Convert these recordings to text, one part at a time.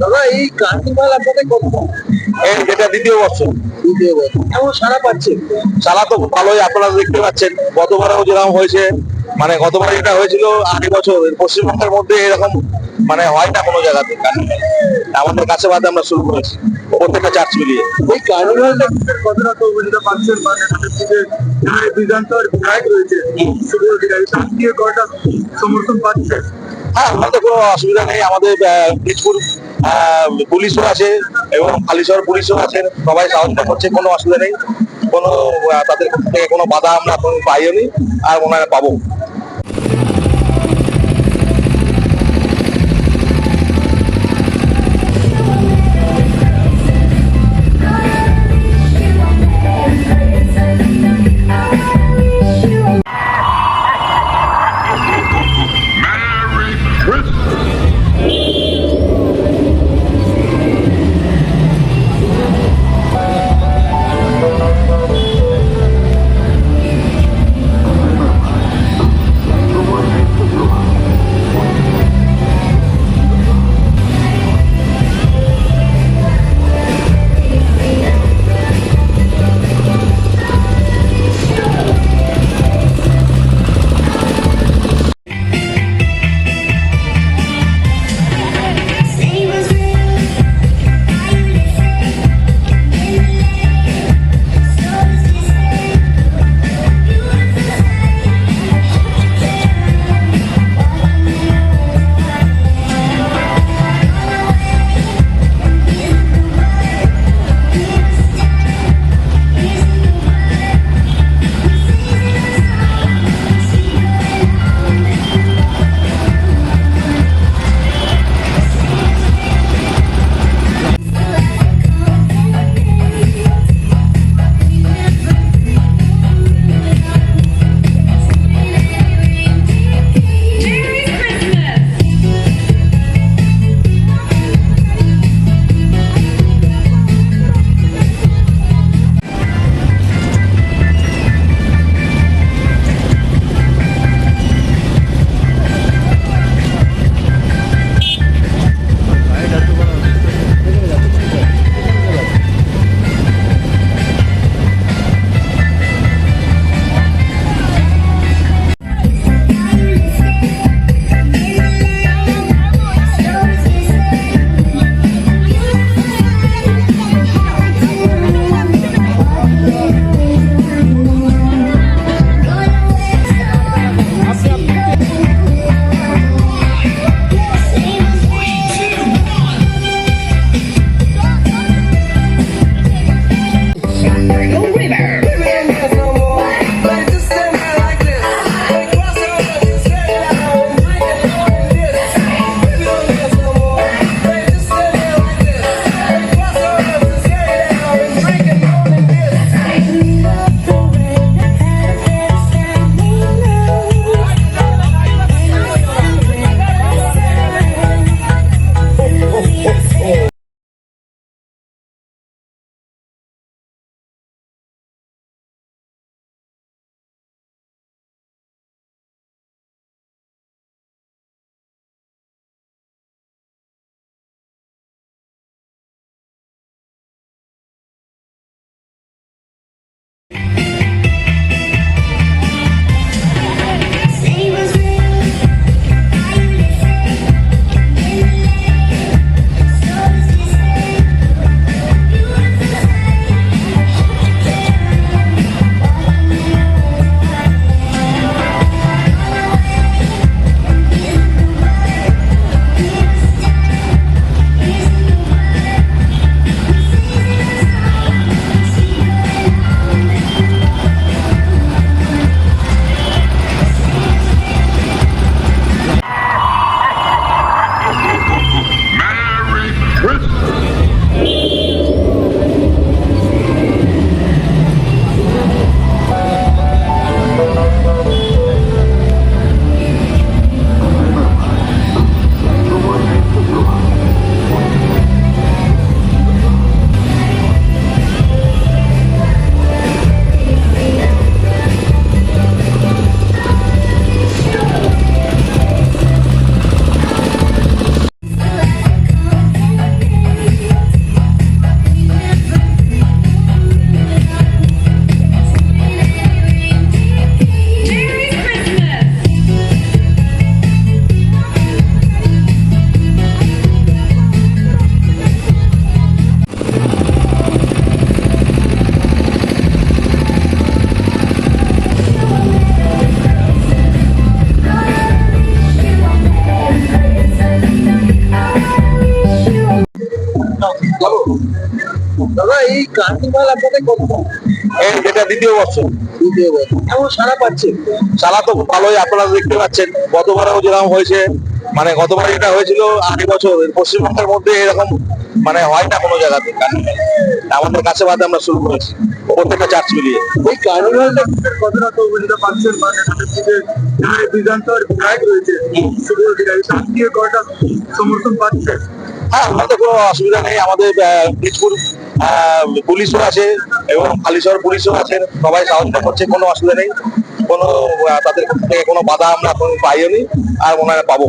দাদা এই কার্নিভাল আপনাদের কত? যেটা দ্বিতীয় বছর। দ্বিতীয় বছর। কেমন সারা পাচ্ছে? চালা তো ভালোই আপনারা দেখতে পাচ্ছেন। গতবারেও যেরকম হয়েছে মানে গতবার যেটা হয়েছিল আট বছর পশ্চিমবঙ্গের মধ্যে এরকম মানে হয় না কোনো জায়গাতে। আমাদের কাছে বাদে আমরা শুরু করেছি প্রত্যেকটা চার্চ মিলিয়ে। এই কার্নিভালটা কতটা তো বুঝতে পারছেন মানে বিধায়ক রয়েছে সমর্থন পাচ্ছে? হ্যাঁ আমাদের কোনো অসুবিধা নেই। আমাদের আহ, পুলিশও আছে এবং কালীশ্বর পুলিশও আছেন সবাই সাহায্য করছে কোনো অসুবিধা নেই। কোনো তাদের থেকে কোনো বাধা আমরা এখন পাইনি আর মনে হয় পাবো। এই কার্নিভাল আপনাদের কত? এই যেটা দ্বিতীয় বছর। দ্বিতীয় বছর। কেমন সারা পাচ্ছেন চালা তো ভালোই আপনারা দেখতে পাচ্ছেন। গতবারেও যেরকম হয়েছে মানে গতবার এটা হয়েছিল আড়াই বছর পশ্চিমবঙ্গের মধ্যে এরকম মানে হয় না কোনো জায়গাতে আমাদের কাছে বাদে আমরা শুরু করেছি প্রত্যেকটা চার্চ মিলিয়ে। এই কার্নিভালটা কতটা এখানে বিধানসভার বিধায়ক রয়েছে সমর্থন পাচ্ছে? হ্যাঁ আমাদের কোনো অসুবিধা নেই। আমাদের আহ, পুলিশও আছে এবং হালিশহর পুলিশও আছে, সবাই সাহায্য করছে, কোনো অসুবিধা নেই। কোনো তাদের থেকে কোনো বাধা আমরা এখন পাইও নি আর মনে হয় পাবো।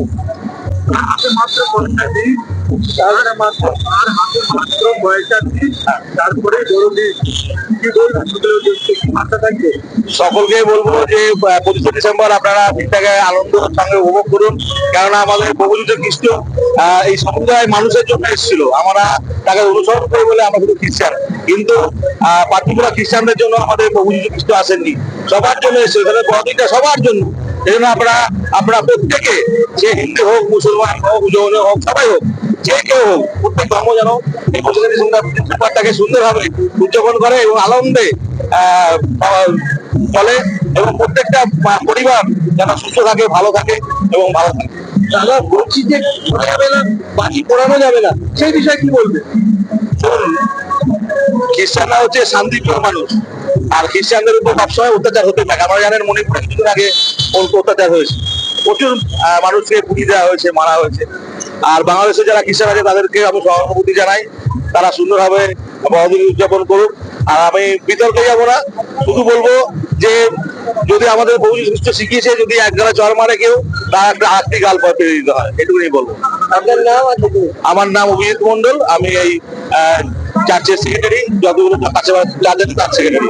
সকলকে বলব যে পঁচিশে ডিসেম্বর আপনারা ঠিকঠাক আনন্দের সঙ্গে উপভোগ করুন। কেননা আমাদের প্রভুযুদ্ধ খ্রিস্ট এই সমুদায় মানুষের জন্য এসেছিল। আমরা তাকে অনুসরণ করি বলে আমরা শুধু খ্রিস্টান। কিন্তু পার্টিকুলার খ্রিস্টানদের জন্য আমাদের প্রভুযুদ্ধ খ্রিস্ট আসেননি। সবার জন্য এসেছিল। তাহলে বড়দিনটা সবার জন্য। এই জন্য আমরা আমরা প্রত্যেকে সে হিন্দু হোক, মুসলমান হোক, জৈন হোক, সবাই হোক যে কেউ প্রত্যেক ধর্ম যেন এই পঁচিশে ডিসেম্বর ব্যাপারটাকে সুন্দরভাবে উদযাপন করে এবং আনন্দে চলে এবং প্রত্যেকটা পরিবার যেন সুস্থ থাকে, ভালো থাকে এবং ভালো থাকে। দাদা বলছি যে যাবে না বাজি পোড়ানো যাবে না, সেই বিষয়ে কি বলবে? খ্রিস্টানরা হচ্ছে শান্তিপ্রিয় মানুষ। আর খ্রিস্টানদের উপর সবসময় অত্যাচার হতে থাকে। আমরা জানেন মণিপুরে কিছুদিন আগে অত্যাচার হয়েছে। প্রচুর মানুষকে পুড়িয়ে দেওয়া হয়েছে, মারা হয়েছে। আর বাংলাদেশে যারা খ্রিস্টান আছে তাদেরকে আমি সহানুভূতি জানাই। তারা সুন্দরভাবে বড়দিন উদযাপন করুক। আর আমি বিতর্কে যাব না। শুধু বলব যে যদি আমাদের বহু সুস্থ শিখিয়েছে যদি এক গালা চর মারে কেউ তার একটা আটটি গাল পেরে দিতে হয়। এটুকুনি বলব। আপনার নাম আমার নাম অভিজিৎ মন্ডল আমি এই চার্চের সেক্রেটারি যতগুলো কাছে চার্চের তার সেক্রেটারি